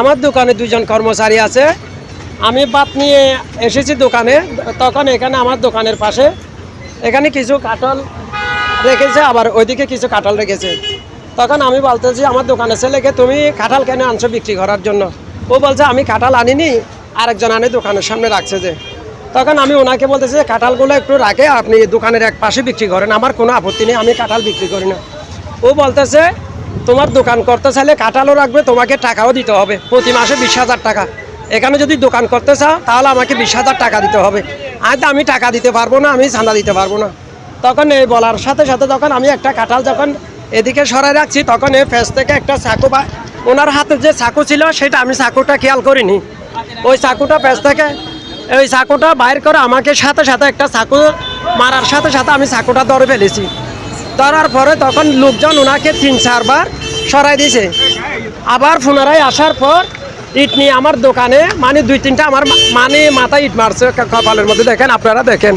আমার দোকানে দুজন কর্মচারী আছে। আমি বাত নিয়ে এসেছি দোকানে, তখন এখানে আমার দোকানের পাশে। এখানে কিছু কাটল রেখেছে, আবার ওইদিকে কিছু কাঁঠাল রেখেছে। তখন আমি বলতেছি, আমার দোকানের ছেলেকে তুমি কাঁঠাল কেন আনছো বিক্রি করার জন্য? ও বলছে, আমি কাঁঠাল আনিনি, আরেকজন আনে দোকানের সামনে রাখছে যে। তখন আমি ওনাকে বলতেছি যে কাঁঠালগুলো একটু রাখে, আপনি দোকানের এক পাশে বিক্রি করেন, আমার কোনো আপত্তি নেই, আমি কাঁঠাল বিক্রি করি না। ও বলতেছে তোমার দোকান করতে চাইলে কাঁঠালও রাখবে, তোমাকে টাকাও দিতে হবে। প্রতি মাসে বিশ হাজার টাকা। এখানে যদি দোকান করতে চাও, তাহলে আমাকে বিশ হাজার টাকা দিতে হবে। আজ আমি টাকা দিতে পারব না, আমি চাঁদা দিতে পারব না। তখন এই বলার সাথে সাথে যখন আমি একটা কাঁঠাল যখন এদিকে সরাই রাখছি, তখন এই ফেস থেকে একটা চাকু বা ওনার হাতে যে চাকু ছিল, সেটা আমি চাকুটা খেয়াল করিনি। ওই চাকুটা ফেস থেকে ওই চাকুটা বাইর করে আমাকে সাথে সাথে একটা চাকু মারার সাথে সাথে আমি চাকুটা ধরে ফেলেছি। ধরার পরে তখন লোকজন ওনাকে তিন চারবার সরাই দিয়েছে। আবার পুনরায় আসার পর ইট নিয়ে আমার দোকানে মানে দুই তিনটা আমার মানে মাথায় ইট মারছে কপালের মধ্যে। দেখেন আপনারা দেখেন।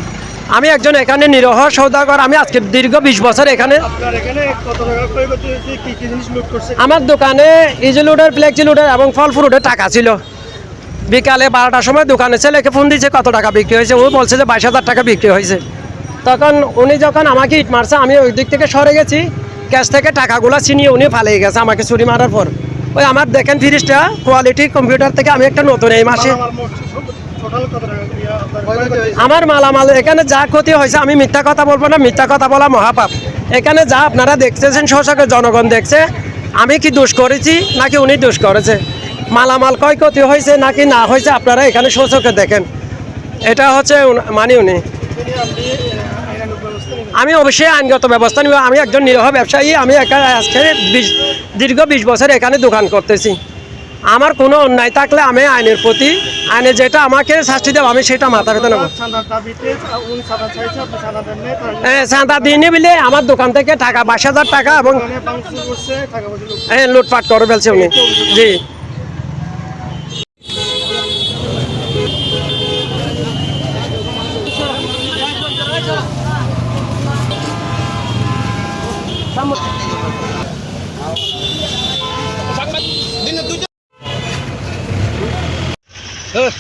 আমি একজন এখানে নিরহ সৌদাগর আমি আজকে দীর্ঘ বিশ বছর এখানে আমার দোকানে ইজি লোডের ফ্লেক্সি লোডের এবং ফল ফ্রুটের টাকা ছিল। বিকালে বারোটার সময় দোকানে ছেলেকে ফোন দিয়েছে কত টাকা বিক্রি হয়েছে? ও বলছে যে বাইশ হাজার টাকা বিক্রি হয়েছে। তখন উনি যখন আমাকে ইট মারছে আমি ওই দিক থেকে সরে গেছি। ক্যাশ থেকে টাকাগুলো ছিনিয়ে উনি পালিয়ে গেছে আমাকে চুরি মারার পর। ওই আমার দেখেন ফ্রিজটা কোয়ালিটি কম্পিউটার থেকে আমি একটা নতুন এই মাসে। আমার মালামাল এখানে যা ক্ষতি হয়েছে আমি মিথ্যা কথা বলব না মিথ্যা কথা বলা মহাপাপ। এখানে যা আপনারা দেখতেছেন শোষকের জনগণ দেখছে আমি কি দোষ করেছি নাকি উনি দোষ করেছে? মালামাল ক্ষয়ক্ষতি হয়েছে নাকি না হয়েছে আপনারা এখানে শোষকে দেখেন। এটা হচ্ছে মানে উনি। আমি অবশ্যই আইনগত ব্যবস্থা নিব। আমি একজন নিরহ ব্যবসায়ী আমি একা- আজকে বিশ দীর্ঘ বিশ বছর এখানে দোকান করতেছি। আমার কোনো অন্যায় থাকলে আমি আইনের প্রতি আইনে যেটা আমাকে শাস্তি দেবো আমি সেটা মাথা পেতে নেব। হ্যাঁ, চাঁদা দিইনি বলে আমার দোকান থেকে টাকা বাইশ হাজার টাকা এবং হ্যাঁ, লুটপাট করে ফেলছে উনি। জি। Samot. Sakmat din. Eh.